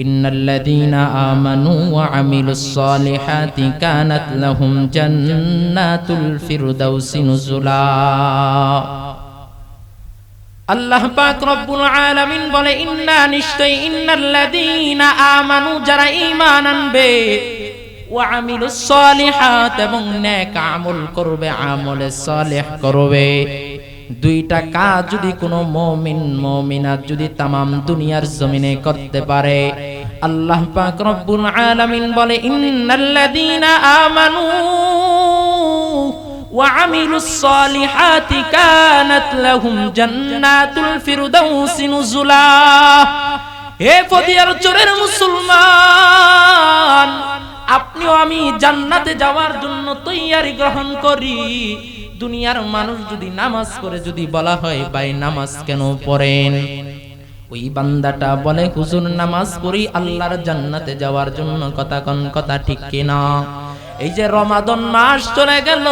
إن الذين آمنوا وعملوا الصالحات كانت لهم جنات الفردوس نزلا আল্লাহ পাক রব্বুল আলামিন বলে ইন্না নিশ্চয় ইন্নাল্লাযীনা আমানু যারা ঈমান আনবে ওয়া আমিলুস সালিহাত এবং নেক আমল করবে আমলে সালেহ করবে দুইটা কাজ যদি কোনো মুমিন মুমিনাত যদি তামাম দুনিয়ার জমিনে করতে পারে আল্লাহ পাক রব্বুল আলামিন বলে ইন্নাল্লাযীনা আমানু وعملوا الصالحات كانت لهم جنات الفردوس نزلا হে ফদিয়ার চোরের মুসলমান আপনিও আমি জান্নাতে যাওয়ার জন্য তৈয়ারি গ্রহণ করি দুনিয়ার মানুষ যদি নামাজ পড়ে, যদি বলা হয়, ভাই, নামাজ কেন পড়েন? ওই বান্দাটা বলে, হুজুর, নামাজ পড়ি, আল্লাহর জান্নাতে যাওয়ার জন্য কথা কন, কথা ঠিক কিনা? এই যে রমাদন মাস চলে গেল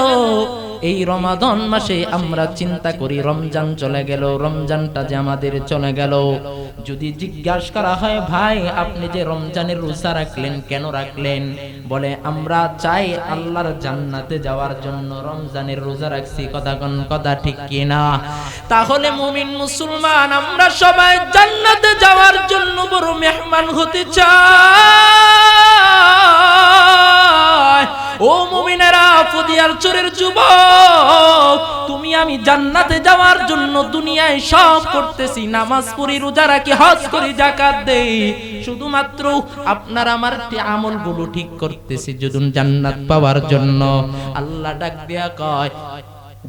এই রমাদন মাসে আমরা চিন্তা করি রমজান চলে গেল, রমজানটা যে আমাদের চলে গেল। যদি জিজ্ঞাসা করা হয়, ভাই, আপনি যে রমজানের রোজা রাখলেন, কেন রাখলেন? বলে, আমরা চাই আল্লাহর জান্নাতে যাওয়ার জন্য রমজানের রোজা রাখছি, কথা কোন, কথা ঠিক কিনা? তাহলে মুমিন মুসলমান, আমরা সবাই জান্নাতে যাওয়ার জন্য বড় মেহমান হতে চাই। ও মুমিনেরা ফদিয়ার চোরের যুবক! তুমি আমি জান্নাতে যাওয়ার জন্য দুনিয়ায় সব করতেছি। নামাজ পড়ি, রোজা রাখি, হজ করি জাকাত দেই। শুধুমাত্র আপনার আমার আমলগুলো ঠিক করতেছি, যদুন জান্নাত পাওয়ার জন্য। আল্লাহ ডাক দিয়া কয়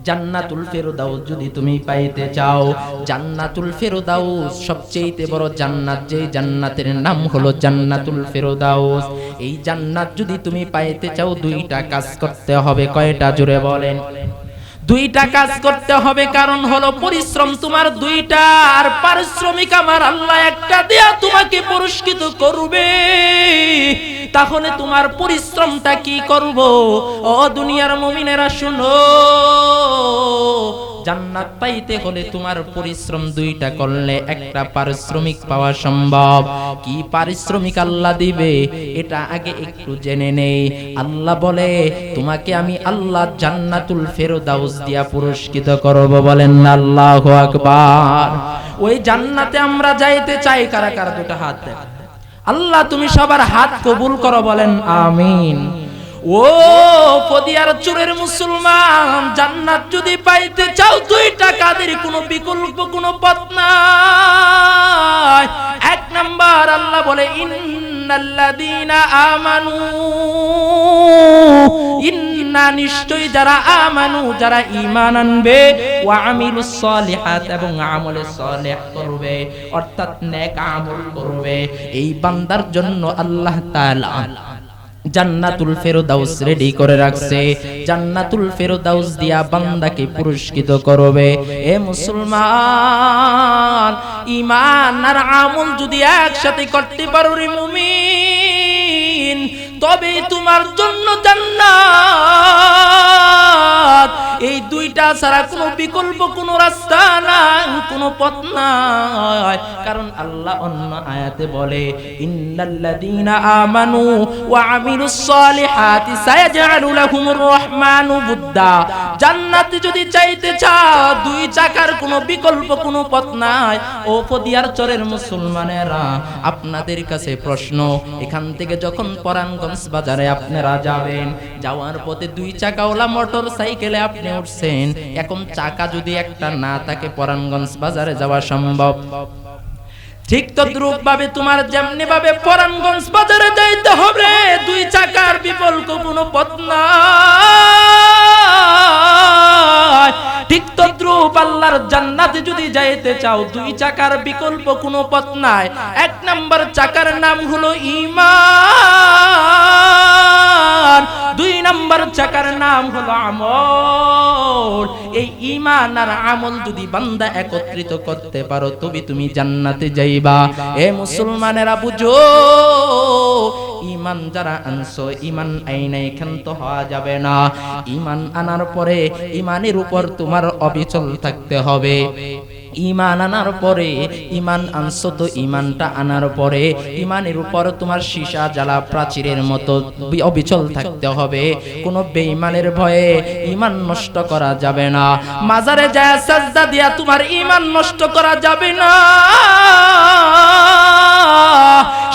জান্নাতুল ফেরদাউস যদি তুমি পাইতে চাও, জান্নাতুল ফেরদাউস সবচেয়ে বড় জান্নাত, যেই জান্নাতের নাম হলো জান্নাতুল ফেরদাউস। এই জান্নাত যদি তুমি পাইতে চাও, দুইটা কাজ করতে হবে, কয়টা? জুড়ে বলেন। দুইটা কাজ করতে হবে, কারণ হলো পরিশ্রম তোমার দুইটা আর পারিশ্রমিক আমার আল্লাহ একটা দেয়া তোমাকে পুরস্কৃত করবে। তাহলে তোমার পরিশ্রমটা কি করব? ও দুনিয়ার মমিনেরা, শুনো। জান্নাত পাইতে হলে তোমার পরিশ্রম দুইটা করলে একটা পারিশ্রমিক পাওয়া সম্ভব। কি পারিশ্রমিক আল্লাহ দিবে? এটা আগে একটু জেনে নেই। আল্লাহ বলে, তোমাকে আমি আল্লাহ জান্নাতুল ফেরদাউস দিয়া পুরস্কৃত করব। বলেন, আল্লাহু আকবার। ওই জান্নাতে আমরা যাইতে চাই, কারা কারা দুটো হাত দেখ আল্লাহ, তুমি সবার হাত কবুল করো, বলেন, আমিন। ও পদিয়ার চুরের মুসলমান, জান্নাত যদি পাইতে চাও দুইটা কাদের কোনো বিকল্প, কোনো পথ নাই। এক নাম্বার আল্লাহ বলে, ইন্নাল্লাযীনা আমানু। ইন্না নিশ্চয় যারা আমানু, যারা ঈমান আনবে, ওয়া আমিলুস সালিহাত এবং আমলে সালেহ করবে, অর্থাৎ নেক আমল করবে। এই বান্দার জন্য আল্লাহ তাআলা জান্নাতুল ফেরদাউস রেডি করে রাখছে। জান্নাতুল ফেরদাউস দিয়া বান্দাকে পুরস্কৃত করবে। এ মুসলমান ইমান আর আমল যদি একসাথে করতে পারো রে মুমিন তবে তোমার জন্য জান্নাত। এই দুইটা ছাড়া কোনো বিকল্প, কোনো রাস্তা নাই, কোনো পথ নাই। কারণ আল্লাহ অন্য আয়াতে বলে, ইন্নাল্লাযীনা আমানু ওয়া আমিলুস সালিহাতি সায়াজআলু লাহুমুর রহমানু বুদ্দা। জান্নাতে যদি চাইতে চাও, দুই চাকার কোনো বিকল্প, কোনো পথ নাই। ও ফদিয়ার চরের মুসলমানেরা, আপনাদের কাছে প্রশ্ন, এখান থেকে যখন পরানগঞ্জ বাজারে আপনারা যাবেন, যাওয়ার পথে দুই চাকাওয়ালা মোটর সাইকেলে আপনি উঠছেন, এখন চাকা যদি একটা না থাকে, পরানগঞ্জ বাজারে যাওয়া সম্ভব। ঠিক তদ্রুপ ভাবে তোমার যেমনি ভাবে পরানগঞ্জ বাজারে যাইতে হবে, দুই চাকার বিকল্প কোনো পথ নাই। আল্লাহর জান্নাতে যদি যাইতে চাও, দুই চাকার বিকল্প কোনো পথ নাই। এক নাম্বার চাকার নাম হলো ঈমান। দুই নাম্বার চাকার নাম হলো আমল। এই ইমান আর আমল যদি বান্দা একত্রিত করতে পারো, তবে তুমি জান্নাতে যাইবা। এ মুসলমানেরা বুঝো ইমান যারা আনছো, ইমান আইনাই ক্ষান্ত হওয়া যাবে না। ইমান আনার পরে ইমানের উপর তোমার অবিচল থাকতে হবে। ইমান আনার পরে, ইমান আনছো তো ইমানটা আনার পরে, ইমানের উপর তোমার সীসা জ্বালা প্রাচীরের মতো অবিচল থাকতে হবে। কোনো বেঈমানের ভয়ে ইমান নষ্ট করা যাবে না। মাজারে যায় সাজদা দিয়া তোমার ইমান নষ্ট করা যাবে না।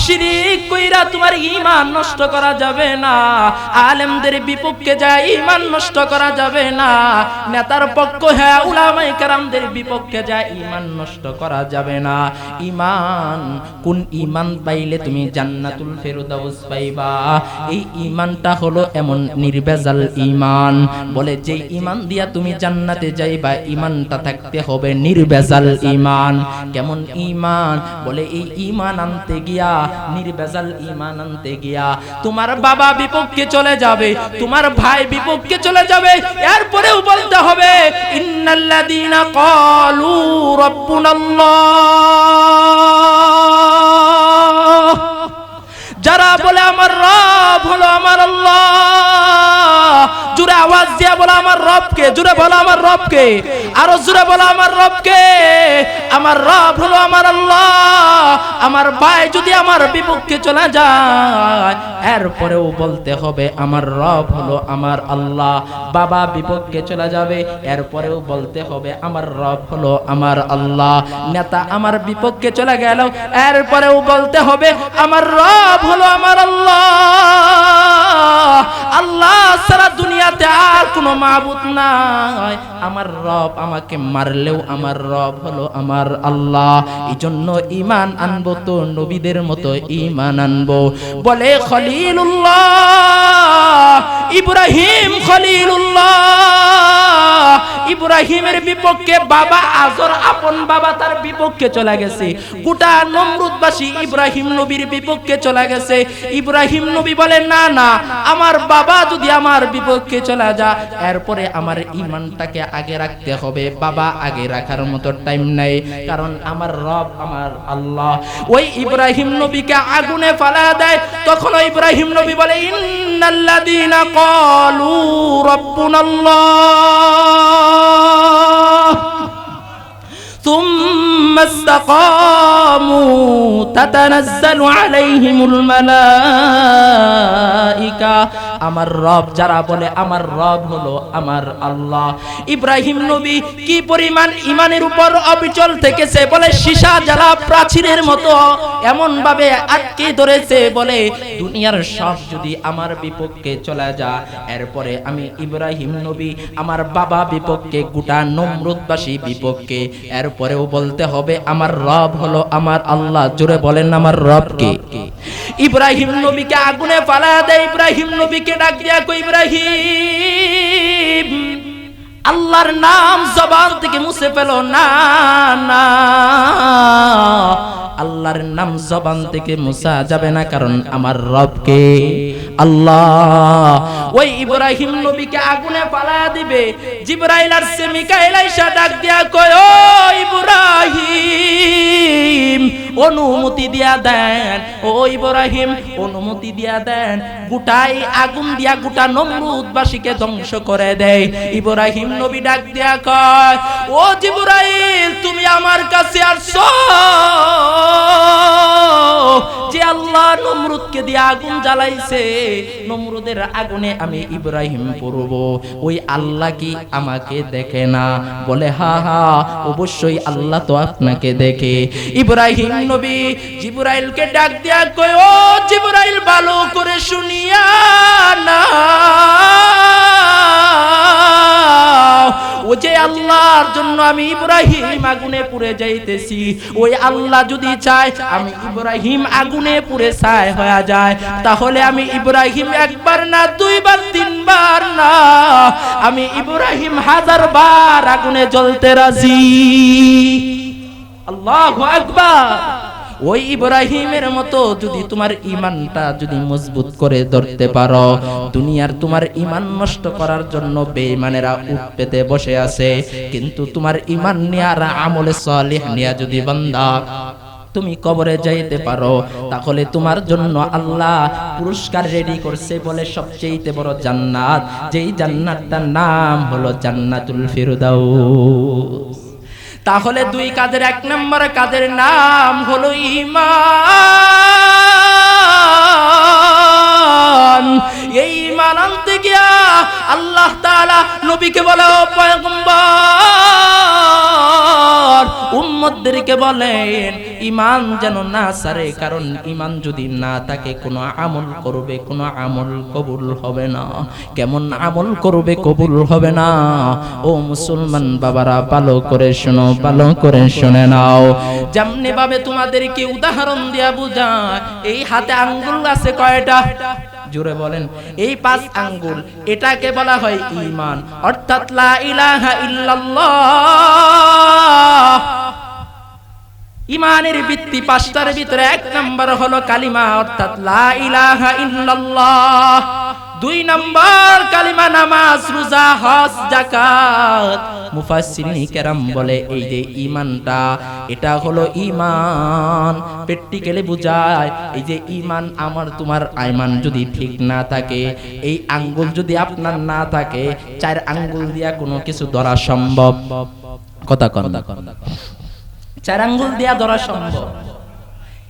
শিরিক কইরা তোমার ইমান নষ্ট করা যাবে না। আলেমদের বিপক্ষে যায় ইমান নষ্ট করা যাবে না। নেতার পক্ষ হ্যাঁ উলামায়ে কেরামদের বিপক্ষে যায় ইমান নষ্ট করা যাবে না। ইমান কোন ইমান পাইলে তুমি জান্নাতুল ফেরদাউস পাইবা। এই ইমানটা হলো এমন নির্বেজাল ইমান বলে যে ইমান দিয়া তুমি জান্নাতে যাইবা ইমানটা থাকতে হবে নির্বেজাল ইমান কেমন ইমান বলে এই ইমান আনতে গিয়া, নির্বেজাল ইমান আনতে গিয়া তোমার বাবা বিপক্ষে চলে যাবে, তোমার ভাই বিপক্ষে চলে যাবে, এরপরেও বলতে হবে, ইন্নাল্লাযীনা যারা বলে আমার রব হলো আমার আল্লাহ জুড়ে আওয়াজ দিয়া বলো আমার রবকে জুড়ে বলো আমার রবকে, আরও জুড়ে বলো আমার রবকে। আমার রব হলো আমার আল্লাহ। আমার ভাই যদি আমার বিপক্ষে চলে যায়, এরপরেও বলতে হবে, আমার রব হলো আমার আল্লাহ। বাবা বিপক্ষে চলে যাবে, এরপরেও বলতে হবে, আমার রব হলো আমার আল্লাহ। নেতা আমার বিপক্ষে চলে গেল, এরপরেও বলতে হবে, আমার রব হলো আমার আল্লাহ। আল্লাহ সারা দুনিয়াতে আর কোনো মাবুদ নাই। আমার রব আমাকে মারলেও আমার রব হলো আমার আল্লাহ। এই জন্য ইমান আনব তো নবীদের মতো ইমান আনব। বলে খলিলুল্লাহ ইব্রাহিম খলিলুল্লাহ ইব্রাহিমের বিপক্ষে বাবা আজর আপন বাবা তার বিপক্ষে চলে গেছে। গোটা নমরুদবাসী ইব্রাহিম নবীর বিপক্ষে চলে গেছে। ইব্রাহিম নবী বলে, না না, আমার বাবা যদি আমার বিপক্ষে চলে যা এরপরে আমার ইমানটাকে আগে রাখতে হবে। বাবা আগে রাখার মতো টাইম নাই, কারণ আমার রব আমার আল্লাহ। ওই ইব্রাহিম নবীকে আগুনে ফালা দেয়। তখন ইব্রাহিম নবী বলে, ইন্নাল্লাযীনা ক্বালু রাব্বুনাল্লাহ। ثم استقاموا تتنزل عليهم الملائكة আমার রব যারা বলে আমার রব হলো আমার আল্লাহ ইব্রাহিম নবী কি পরিমাণ ইমানের উপর অবিচল থেকেছে বলে সীসা জ্বালা প্রাচীরের মতো এমন ভাবে আটকে ধরেছে বলে দুনিয়ার সব যদি আমার বিপক্ষে চলে যা এরপরে আমি ইব্রাহিম নবী আমার বাবা বিপক্ষে গোটা নমরুদবাসী বিপক্ষে এরপরেও বলতে হবে আমার রব হলো আমার আল্লাহ। জোরে বলেন, আমার রব কে? ইব্রাহিম নবীকে আগুনে ফালা দেয়, ইব্রাহিম নবীকে ডাক দিয়া কই ইব্রাহিম, আল্লাহর নাম জবান থেকে মুছে ফেল, না না। আল্লাহর নাম জবান থেকে মুছা যাবে না, কারণ আমার রবকে আল্লাহ। ওই ইব্রাহিম নবীকে আগুনে পালা দিবে। জিব্রাইল আর সে মিকাইল আইসা ডাক দিয়া কয়, ও ইব্রাহিম, অনুমতি দিয়া দেন। ও ইব্রাহিম, অনুমতি দিয়া দেন। গোটাই আগুন দিয়া গোটা নমরুদবাসীকে ধ্বংস করে দেয় ইব্রাহিম নবী ডাক দিয়া কয়, ও জিব্রাইল, তুমি আমার কাছে আসছো যে আল্লাহ নমরুদকে দিয়ে আগুন জ্বালাইছে নমরুদের আগুনে আমি ইব্রাহিম পড়ব। ওই আল্লাহ কি আমাকে দেখে না? বলে, হা হা, অবশ্যই আল্লাহ তো আপনাকে দেখে। ইব্রাহিম নবী জিবরাইলকে ডাক দিয়া কয়, ও জিবরাইল, ভালো করে শুনিয়া না। ও যে আল্লাহর জন্য আমি ইব্রাহিম আগুনে পুড়ে যাইতেছি, ওই আল্লাহ যদি চায় আমি ইব্রাহিম আগুনে পুড়ে ছাই হয়ে যায়। তাহলে আমি ইব্রাহিম একবার না, দুইবার, তিনবার না। আমি ইব্রাহিম হাজার বার আগুনে জ্বলতে রাজি। আল্লাহু আকবার। ওই ইব্রাহিমের মতো যদি তোমার ইমানটা যদি মজবুত করে ধরতে পারো, দুনিয়ার তোমার ইমান নষ্ট করার জন্য বেঈমানেরা উঠ পেতে বসে আছে। কিন্তু তোমার ইমান নিয়ে আমলে সালিহ নিয়ে যদি বান্দা তুমি কবরে যাইতে পারো, তাহলে তোমার জন্য আল্লাহ পুরস্কার রেডি করছে বলে সবচেয়ে বড় জান্নাত। যেই জান্নাতটার নাম হলো জান্নাতুল ফিরদাউস। তাহলে দুই কাদের এক নম্বর, কাদের নাম হলো ইমান এই ইমান আনতে গিয়া আল্লাহ তাআলা নবীকে বলে, ও পয়গম্বর উম্মতদেরকে বলেন ইমান যেন না সারে, কারণ ইমান যদি না থাকে, কোনো আমল করবে, কোনো আমল কবুল হবে না। কেমন আমল করবে, কবুল হবে না। ও মুসলমান বাবারা, ভালো করে শোনো, ভালো করে শুনে নাও। যেমনি ভাবে তোমাদেরকে উদাহরণ দিয়া বুঝায়, এই হাতে আঙ্গুল আছে কয়টা? জোরে বলেন, এই পাঁচ আঙ্গুল, এটাকে বলা হয় ইমান অর্থাৎ লা ইলাহা ইমানের ভিত্তি পাঁচটার ভিতরে এক নম্বর হলো কালিমা, অর্থাৎ লা ইলাহা ইল্লাল্লাহ। দুই নম্বর কালিমা নামাজ, রোজা, হজ, যাকাত। মুফাসসিরিন কেরাম বলে, এই যে ঈমানটা, এটা হলো ঈমান। প্র্যাকটিক্যালি বোঝায়, এই যে ঈমান আমার তোমার আইমান যদি ঠিক না থাকে, এই আঙ্গুল যদি আপনার না থাকে, চার আঙ্গুল দিয়া কোনো কিছু ধরা সম্ভব। কথা কন। চার আঙ্গুল দেয়া ধরা সম্ভব।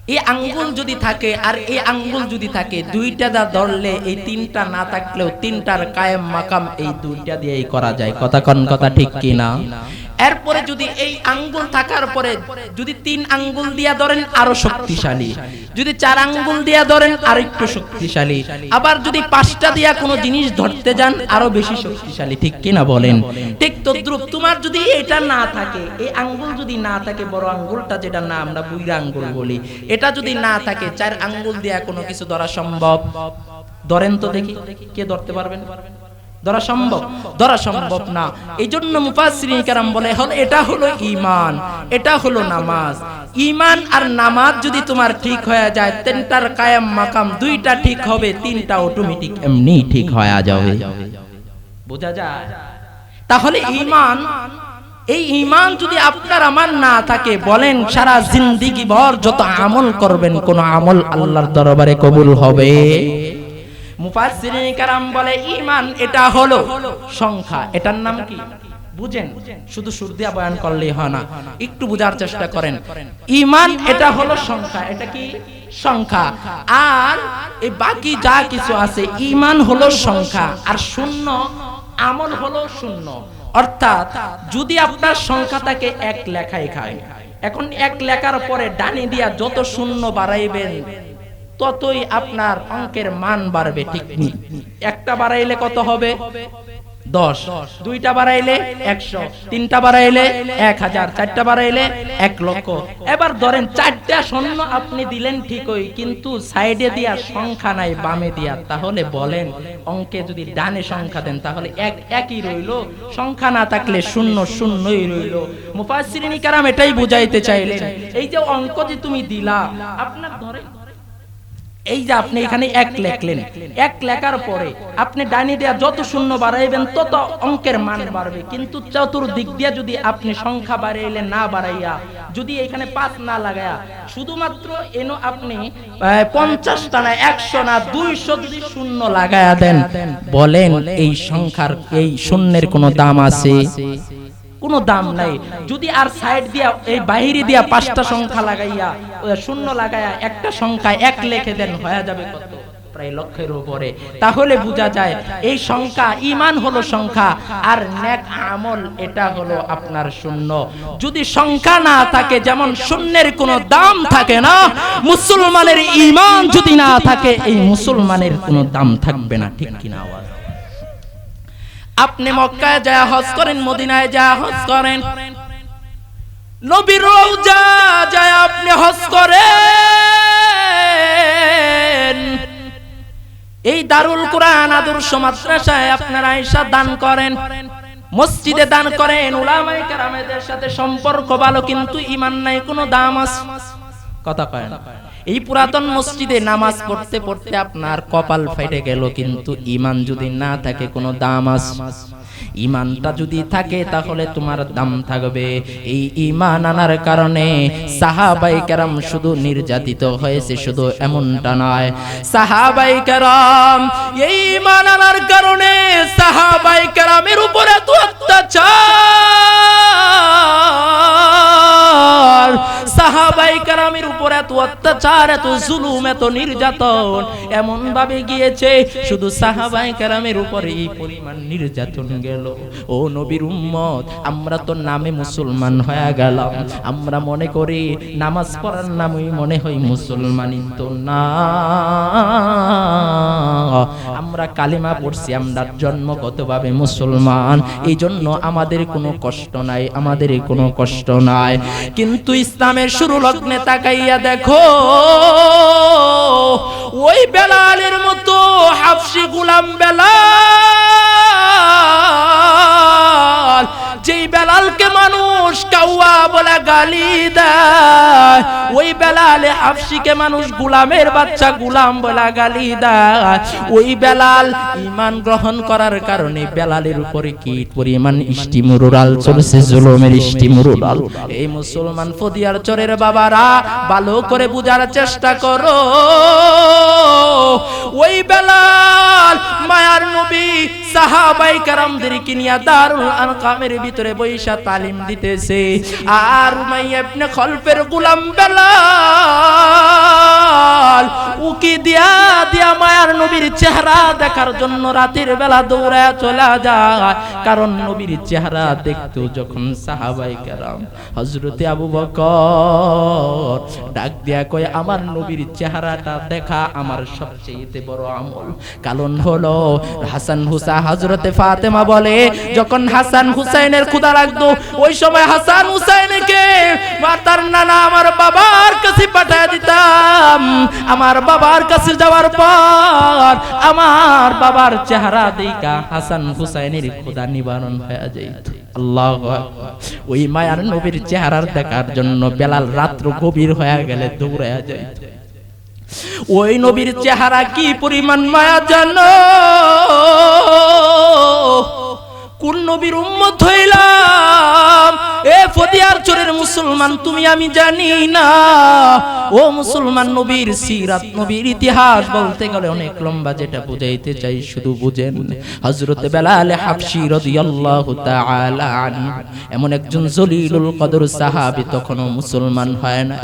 এই আঙ্গুল যদি থাকে আর এই আঙ্গুল যদি থাকে, দুইটা দা ধরলে এই তিনটা না থাকলেও তিনটার কায়েম মাকাম এই দুইটা দিয়েই করা যায়। কথা কন, কথা ঠিক কি না এরপরে যদি এই আঙ্গুল থাকার পরে যদি তিন আঙ্গুল দিয়া ধরেন, আরও শক্তিশালী। যদি চার আঙ্গুল দিয়া ধরেন আর একটু শক্তিশালী। আবার যদি পাঁচটা দিয়া কোনো জিনিস ধরতে যান, আরও বেশি শক্তিশালী। ঠিক কি না বলেন? ঠিক তদ্রুপ। তোমার যদি এটা না থাকে, এই আঙ্গুল যদি না থাকে, বড় আঙ্গুলটা যেটা না আমরা বুইরা আঙ্গুল বলি, এটা যদি না থাকে, চার আঙ্গুল দিয়া কোনো কিছু ধরা সম্ভব? ধরেন তো দেখি, কে ধরতে পারবেন ধরা সম্ভব ধরা সম্ভব না। এই জন্য বলে, হল এটা হলো ঈমান, এটা হলো নামাজ। ঈমান আর নামাজ যদি তোমার ঠিক হয়ে যায়, তিনটার কায়াম মাকাম দুইটা ঠিক হবে, তিনটা অটোমেটিক এমনি ঠিক হয়ে যাবে। বোঝা যায়? তাহলে ঈমান, এই ঈমান যদি আপনার আমার না থাকে, বলেন সারা জিন্দিগি ভর যত আমল করবেন, কোন আমল আল্লাহর দরবারে কবুল হবে। মুফাসসিরিন কারাম বলে ঈমান, এটা হলো সংখ্যা। এটার নাম কি? বুঝেন? শুধু সুর বয়ান করলেই হয় না। একটু চেষ্টা করেন। ঈমান, এটা হলো সংখ্যা। এটা কি? সংখ্যা। আর এই বাকি যা কিছু আছে, ঈমান হলো সংখ্যা। আর শূন্য, আমল হলো শূন্য। অর্থাৎ, যদি আপনার সংখ্যা থাকে এক লেখায় খায়, এখন এক লেখার পরে ডানি দিয়া যত শূন্য বাড়াইবেন ততই আপনার অঙ্কের মান বাড়বে, ঠিক একটা বাড়াইলে কত হবে? দশ। দুইটা বাড়াইলে একশো। তিনটা বাড়াইলে এক হাজার। চারটা বাড়াইলে এক লক্ষ। এবার ধরেন চারটা শূন্য আপনি দিলেন ঠিকই, কিন্তু সাইডে দিয়া সংখ্যা নাই, বামে দিয়া। তাহলে বলেন, অঙ্কে যদি ডানে সংখ্যা দেন, তাহলে এক একই রইল। সংখ্যা না থাকলে শূন্য শূন্যই রইল। মুফাসসিরিন কারাম এটাই বুঝাইতে চাইলেন। এই যে অঙ্ক যে তুমি দিলা, আপনার ধরেন এই যে আপনি এখানে এক লেখলেন, এক লেখার পরে আপনি ডাইনি দেয়া যত শূন্য বাড়াইবেন, তত অঙ্কের মান বাড়বে। কিন্তু চতুর্দিক দিয়ে যদি আপনি সংখ্যা বাড়াইলে না বাড়াইয়া, যদি এখানে পাঁচ না লাগায়া শুধুমাত্র এনো আপনি পঞ্চাশটা না একশো না দুইশো যদি শূন্য লাগায়া দেন, বলেন এই সংখ্যার, এই শূন্যের কোনো দাম আছে? কোনো দাম নাই। যদি আর সাইড দিয়া, এই বাহিরে দিয়া পাঁচটা সংখ্যা লাগাইয়া শূন্য লাগাইয়া একটা সংখ্যা এক লেখে দেন, হয়ে যাবে কত? প্রায় লক্ষের উপরে। তাহলে বোঝা যায়, এই সংখ্যা ইমান হলো সংখ্যা, আর নেক আমল এটা হলো আপনার শূন্য। যদি সংখ্যা না থাকে, যেমন শূন্যের কোনো দাম থাকে না, মুসলমানের ইমান যদি না থাকে, এই মুসলমানের কোনো দাম থাকবে না। ঠিক কিনা আওয়াজ? আপনি মক্কায় যা, হজ করেন, মদিনায় যা, হজ করেন। নবীর রওজা যায়, আপনি হজ করেন। এই দারুল কোরআন আদর্শ মাদ্রাসায় আপনারা আয়েশা দান করেন, মসজিদে দান করেন, উলামায়ে কেরামেদের সাথে সম্পর্ক ভালো, কিন্তু ঈমান নাই, কোনো দাম আছে? কথা কয় না। এই পুরাতন মসজিদে নামাজ পড়তে পড়তে আপনার কপাল ফেটে গেল, কিন্তু ইমান যদি না থাকে, কোনো দাম আস ইমানটা যদি থাকে, তাহলে তোমার দাম থাকবে। এই ইমান আনার কারণে সাহাবাই কেরাম শুধু নির্যাতিত হয়েছে, শুধু এমনটা নয়। সাহাবাই কেরাম, এই ইমান আনার কারণে সাহাবাই কেরামের উপরে এত অত্যাচার। সাহাবাই কারামের উপর এত অত্যাচার, এত জুলুম, এত নির্যাতন এমন ভাবে গিয়েছে, শুধু সাহাবাই কারামের উপরে এই পরিমাণ নির্যাতন গেল। ও নবীর উম্মত, আমরা তো নামে মুসলমান হয়ে গেলাম। আমরা মনে করি নামাজ পড়ার নামই মনে হয় তো না। আমরা কালিমা পড়ছি, আমরা জন্মগতভাবে মুসলমান। এই জন্য আমাদের কোনো কষ্ট নাই, আমাদের কোনো কষ্ট নাই। কিন্তু ইসলামের শুরু লগ্নে তাকাইয়া দেখো ওই বেলালের মতো হাফসি গুলাম বেলাল যেই বেলালকে মানুষ ওই হাফসিকে মানুষ গুলামের বাচ্চা গুলাম গালি ওই বেলাল ইমান গ্রহণ করার কারণে বেলালের উপরে কি পরিমাণ চলছে এই মুসলমান ফদিয়ার চরের বাবারা, ভালো করে বুঝার চেষ্টা করো। ওই বেলাল মায়ার নবী সাহাবাই কারামদেরকে নিয়ে দারুল আরকামের ভিতরে বৈশা তালিম দিতেছে। আর উমাইয়া ইবনে খলফের গোলাম বেলাল উকি দিয়া দিয়া মায়ার নবীর চেহারা দেখার জন্য রাতের বেলা দৌড়ায় চলে যায়। কারণ নবীর চেহারা দেখতো যখন সাহাবাই কারাম হজরতে আবু বকর ডাক দিয়া কয়, আমার নবীর চেহারাটা দেখা আমার সবচেয়ে বড় আমল। কারণ হলো, হাসান হুসা হজরতে ফাতেমা বলে, যখন হাসান হুসাইনের ক্ষুদা লাগতো, ওই সময় হাসান হুসাইনকে মাতার নানা আমার বাবার কাছে পাঠায় দিতাম। আমার বাবার কাছে যাওয়ার পর আমার বাবার চেহারা দিকা হাসান হুসাইনের খোদা নিবারণ হয়ে যাইত। ওই মায়ার নবীর চেহারার দেখার জন্য বেলাল রাত্র গভীর হয়ে গেলে দৌড়ায় যায় ওই নবীর চেহারা কি পরিমাণ মায়া জানো? কোন নবীর উম্মত হইলাম? এ ফদিয়ার চোরের মুসলমান, তুমি আমি জানি না। ও মুসলমান নবীর সিরাত, নবীর ইতিহাস বলতে গেলে অনেক লম্বা, যেটা বুঝাইতে চাই শুধু বুঝেন। হযরত বেলাল হাবশি রাদিয়াল্লাহু তাআলা আনহু, এমন একজন জলিলুল কদর সাহাবী তখনও মুসলমান হয় না।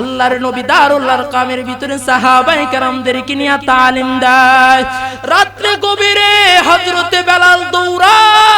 আল্লাহর নবী দারুল আরকামের ভিতরে সাহাবায়ে কেরামদেরকে নিয়ে তালিম দেয়। রাত্রে গভীরে হযরতে বেলাল দৌড়ায়।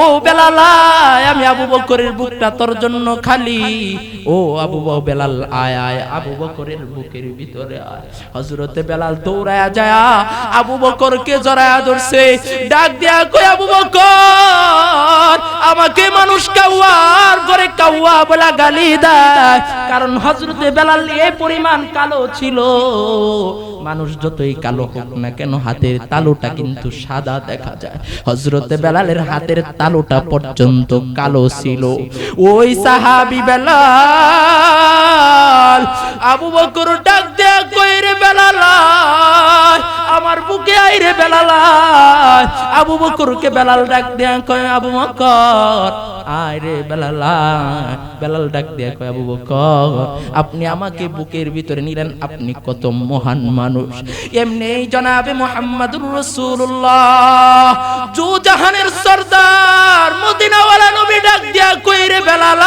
ও আমি আবু বকরের বুকটা তোর জন্য খালি। ও আবু বেলাল, আয় আয়, আবু বকরের বুকের ভিতরে আয়। হযরতে বেলাল দৌড়ায়া আবু জড়ায়া ধরছে। ডাক দিয়া কই আবু বকর, আমাকে মানুষ কাউয়ার করে কাউয়া বলা গালি দেয়। কারণ হযরতে বেলাল এই পরিমাণ কালো ছিল। মানুষ যতই কালো হোক না কেন, হাতের তালুটা কিন্তু সাদা দেখা যায়। হজরতে বেলালের হাতের তালুটা পর্যন্ত কালো ছিল। ওই সাহাবি বেলাল আবু বকর ডাক দেয়া কইরে বেলাল আমার বুকে আইরে বেলাল আবু বকরকে বেলাল ডাক দেয়া কয়, আবু বকর আইরে বেলাল বেলাল ডাক দেয়া কয়, আবু বকর, আপনি আমাকে বুকের ভিতরে নিলেন, আপনি কত মহান মানুষ। এমনি জনাবে মোহাম্মদুর রাসূলুল্লাহ। জু জাহানের সরদার, মদিনাওয়ালা নবী ডাক দিয়া কইরে বেলাল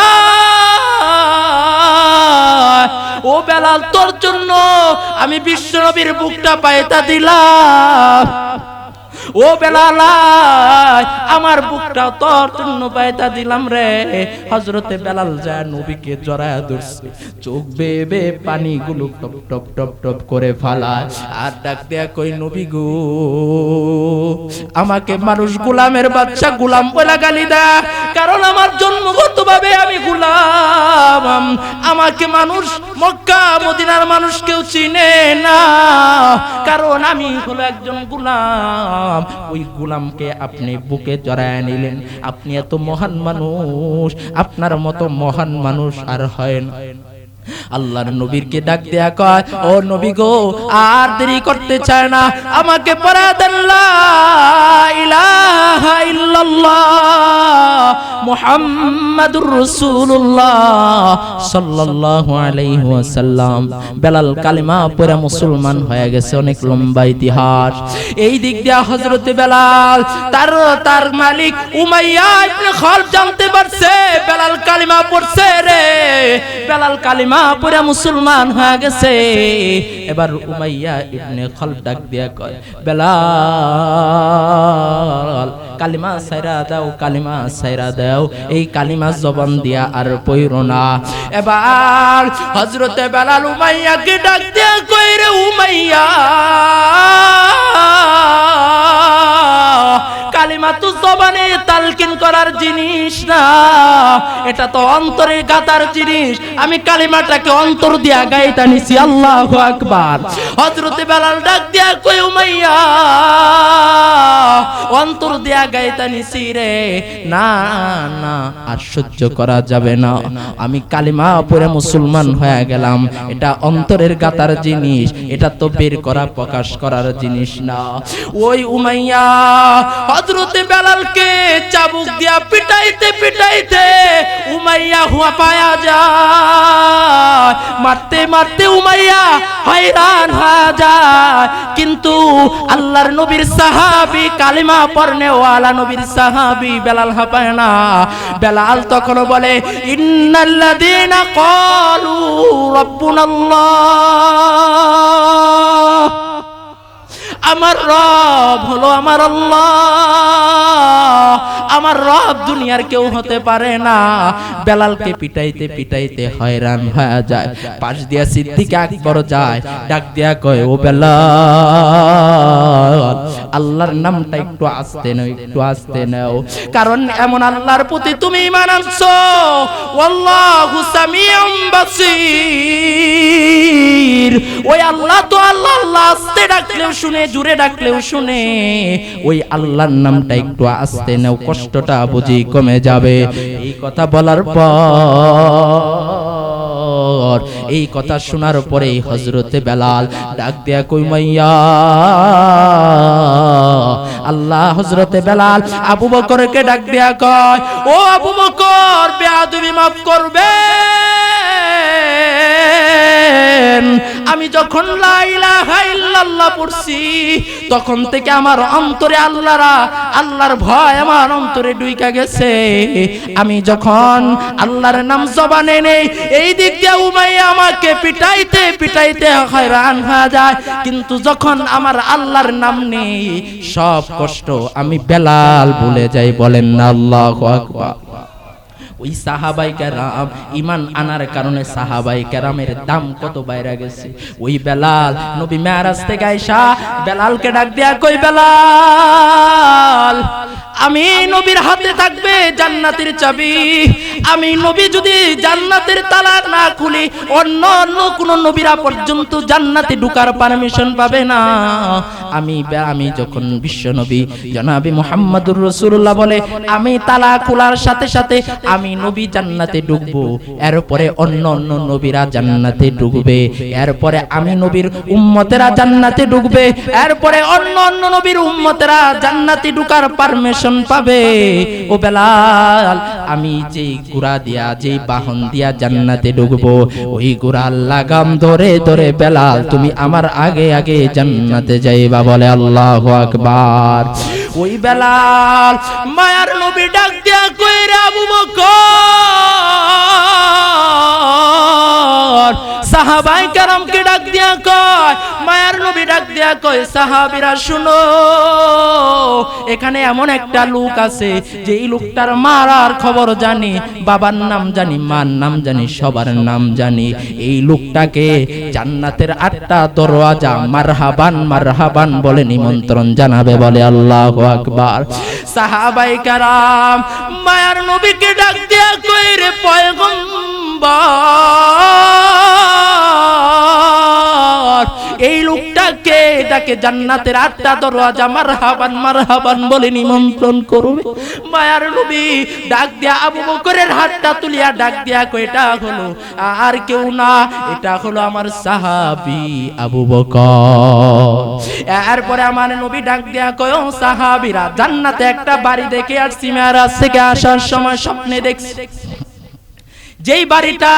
ও বেলাল, তোর জন্য আমি বিশ্ব নবীর বুকটা পায়তা দিলাম। ও বেলাল আমার বুকটা তোর জন্য পায়তা দিলাম রে। হজরতে বেলাল যা নবীকে জড়ায়া ধরছে। চোখ বেবে পানি গুলো টপ টপ টপ টপ করে ফালায়। আর ডাক দেয়া কই, নবী গো, আমাকে মানুষ গোলামের বাচ্চা গোলাম বলে গালি দেয় কারণ আমার জন্মগত ভাবে আমি গোলাম। আমাকে মানুষ মক্কা, মদিনার মানুষ কেউ চিনে না। কারণ আমি হলো একজন গোলাম। ওই গোলামকে আপনি বুকে জড়ায় নিলেন। আপনি এত মহান মানুষ, আপনার মতো মহান মানুষ আর হয় না। আল্লাহর নবীরকে ডাক দেয়া কয়, ও নবী গো, আর দেরি করতে চায় না, আমাকে পড়া দেন বেলাল হয়ে গেছে, অনেক লম্বা ইতিহাস। এই দিক বেলাল, তার তার মালিক উমাইয়া জানতে পারছে, বেলাল কালিমা পড়ছে রে। বেলাল কালিমা পড়ে মুসলমান হয়ে গেছে। এবার উমাইয়া ইবনে খালদ ডাক দিয়া কয়, বেলাল, কালিমা সাইরা দাও, কালিমা সাইরা দাও, এই কালিমা জবান দিয়া আর পইর না। এবার হজরতে বেলাল উমাইয়াকে ডাক দিয়া কই রে উমাইয়া, কালিমা তো জবানে তালকিন করার জিনিস না, এটা তো অন্তরের গাতার জিনিস। আমি কালিমাটাকে অন্তর দিয়া গাইতা নিছি, আল্লাহু আকবার। হযরতে বেলাল ডাক দিয়া কই উমাইয়া, অন্তর দিয়া গাইতা নিছি রে। না না, আর সহ্য করা যাবে না। আমি কালিমা পড়ে মুসলমান হয়ে গেলাম। এটা অন্তরের গাতার জিনিস। এটা তো বের করা, প্রকাশ করার জিনিস না। ওই উমাইয়া, হযরতে বেলালকে চাবুক দিয়া পিটাইতে পিটাইতে উমাইয়া হুয়া পায়া যায়। মারতে মারতে উমাইয়া হয়রান হয়ে যায়। কিন্তু আল্লাহর নবীর সাহাবি কালিমা পড়নে ওয়ালা নবীর সাহাবী বেলাল হাপায় না। বেলাল তখন বলে, ইন্নাল্লাযীনা ক্বালু রাব্বুনাল্লাহ। আমার রব হলো আমার আল্লাহ। আমার রব দুনিয়ার কেউ হতে পারে না। বেলালকে পিটাইতে পিটাইতে হয়রান হয়ে যায়। পাশ দিয়া সিদ্দিক আকবর যায়, ডাক দিয়া কয়, ও বেলাল, আল্লাহর নামটা একটু আস্তে নাও, একটু আস্তে নাও। কারণ এমন আল্লাহর প্রতি তুমি ঈমান আনছো। ওয়াল্লাহু সামিউম বাসীর। আল্লাহ তো আল্লাহ আল্লাহ আস্তে ডাকলেও শুনে জুড়ে ডাকলেও শুনে। ওই আল্লাহর নামটা একটু আস্তে নাও, কষ্টটা বুঝি কমে যাবে। এই কথা বলার পর, এই কথা শোনার পরে হজরতে বেলাল ডাক দেয়া কই মাইয়া, আল্লাহ হজরতে বেলাল আবু বকরকে ডাক দেয়া কয়, ও আবু বকর, বেয়াদবি মাফ করবে আমি যখন লা ইলাহা ইল্লাল্লাহ পড়ছি, তখন থেকে আমার অন্তরে আল্লাহরা, আল্লাহর ভয় আমার অন্তরে ডুইকা গেছে। আমি যখন আল্লাহর নাম জবানে নেই, এই দিক দিয়ে উমাইয়া আমাকে পিটাইতে পিটাইতে হয়রান হয়ে যায়। কিন্তু যখন আমার আল্লাহর নাম নেই, সব কষ্ট আমি বেলাল ভুলে যাই, বলেন না, আল্লাহু আকবার। ওই সাহাবাই কেরাম ইমান আনার কারণে সাহাবাই কেরামের দাম কত বাইরে গেছে? ওই বেলাল, নবী মেয়ারাজ থেকে আইসা বেলালকে ডাক দিয়া কই বেলাল! আমি নবীর হাতে থাকবে জান্নাতের চাবি। আমি নবী যদি জান্নাতের তালা না খুলি অন্য অন্য কোন নবীরা পর্যন্ত জান্নাতে ঢুকার পারমিশন পাবে না। আমি আমি যখন বিশ্ব নবী জনাবি মোহাম্মদুর রসুল্লাহ বলে আমি তালা খোলার সাথে সাথে আমি নবী জান্নাতে ঢুকবো। এরপরে অন্য অন্য নবীরা জান্নাতে ঢুকবে। এরপরে আমি নবীর উম্মতেরা জান্নাতে ঢুকবে। এরপরে অন্য অন্য নবীর উম্মতেরা জান্নাতে ঢুকার পারমিশন পাবে। ও বেলাল, আমি যেই গুড়া দিয়া যেই বাহন দিয়া জান্নাতে ঢুকবো, ওই গুড়াল লাগাম ধরে ধরে বেলাল, তুমি আমার আগে আগে জান্নাতে যাইবা বলে আল্লাহ আকবার। ওই বেলাল, মায়ার নবী ডাক দিয়া কইরা আবু বকর সাহাবাই কারামকে ডাক দিয়া কয়? মায়ার নবী ডাক দিয়া কয়, সাহাবীরা, শুনো, এখানে এমন একটা লোক আছে যে এই লোকটার মারার খবর জানি, বাবার নাম জানি, মার নাম জানি, সবার নাম জানি। এই লোকটাকে জান্নাতের আটটা দরওয়াজা মারহাবান মারহাবান বলে নিমন্ত্রণ জানাবে বলে আল্লাহ আকবার। সাহাবাই কারাম, মায়ার নবীকে ডাক দিয়া কই রে পয়গম্বর এই লোকটাকে এটাকে জান্নাতের আটটা দরওয়াজা মারহাবান মারহাবান বলে নিমন্ত্রণ করবে। মায়ার নবী ডাক দিয়া আবু বকরের হাতটা তুলিয়া ডাক দিয়া এটা হলো আর কেউ না এটা হলো আমার সাহাবী আবু বকর। এরপরে আমার নবী ডাক দিয়া কয় সাহাবীরা জান্নাতে একটা বাড়ি দেখে আসছি মেয়ারাজ থেকে আসার সময় স্বপ্নে দেখছি। যেই বাড়িটা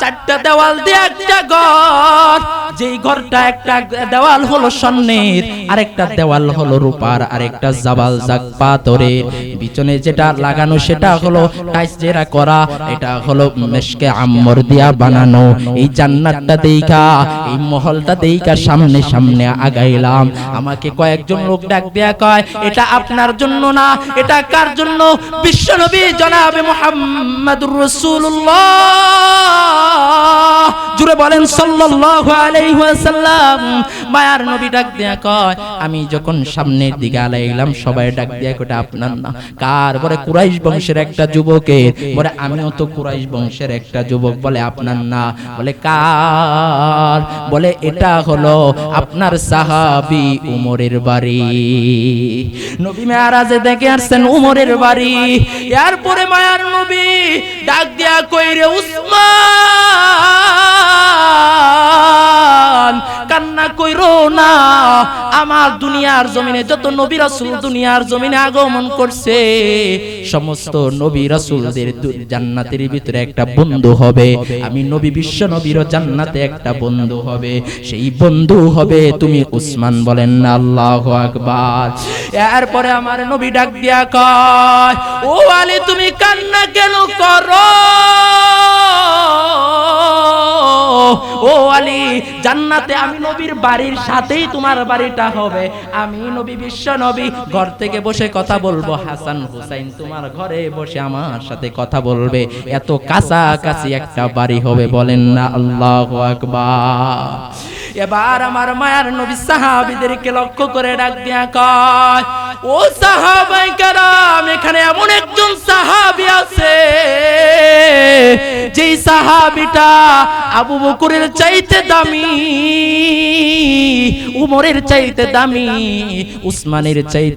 চারটা দেওয়াল দিয়ে একটা ঘর, যেই ঘরটা একটা দেওয়াল হলো স্বর্ণের, আরেকটা দেওয়াল হলো রূপার, আরেকটা জাবাল জাক পাথরের। পিছনে যেটা লাগানো সেটা হলো টাইস জেরা করা, এটা হলো মেশকে আম্মর দিয়া বানানো। এই জান্নাতটা দেইখা, এই মহলটা দেইখা সামনে সামনে আগাইলাম। আমাকে কয়েকজন লোক ডাক দেয়া কয়, এটা আপনার জন্য না, এটা কার জন্য? বিশ্বনবী জনাবে মুহাম্মাদুর রাসূলুল্লাহ। জুড়ে বলেন মায়ার নবী ডাক কয়, আমি যখন সামনের দিকে আলাইলাম সবাই ডাক আপনার না। কার? কুরাইশ বংশের একটা যুবকের। আমিও তো কুরাইশ বংশের একটা যুবক। বলে আপনার না। বলে কার? বলে এটা হলো আপনার সাহাবী উমরের বাড়ি। নবী মেয়ারাজে দেখে আসছেন উমরের বাড়ি। এরপরে মায়ার নবী ডাক দিয়া কইরে উসমান কান্না কইরো না। আমার দুনিয়ার জমিনে যত নবী রাসূল দুনিয়ার জমিনে আগমন করছে, সমস্ত নবী রাসূলদের জান্নাতের ভিতরে একটা বন্ধু হবে। আমি নবী বিশ্ব নবীরও জান্নাতে একটা বন্ধু হবে। সেই বন্ধু হবে তুমি উসমান বলেন না, আল্লাহু আকবার। এরপরে আমার নবী ডাক দিয়া কয়, ও আলী, তুমি কান্না কেন করো? ও আলী, জান্নাতে আমি নবীর বাড়ির সাথেই তোমার বাড়িটা হবে। আমি নবী, বিশ্ব নবী, ঘর থেকে বসে কথা বলব। হাসান হুসাইন তোমার ঘরে বসে আমার সাথে কথা বলবে। এত কাছাকাছি একটা বাড়ি হবে বলেন না আল্লাহ আকবার। এবার আমার মায়ার নবী সাহাবীদেরকে লক্ষ্য করে ডাক দিয়া কয়, ও সাহাবাই কারাম, এখানে এমন একজন সাহাবি আছে, যেই সাহাবিটা আবু বকরের চাইতে দামি। উমরের চাইতে দামি উসমানের চাইতে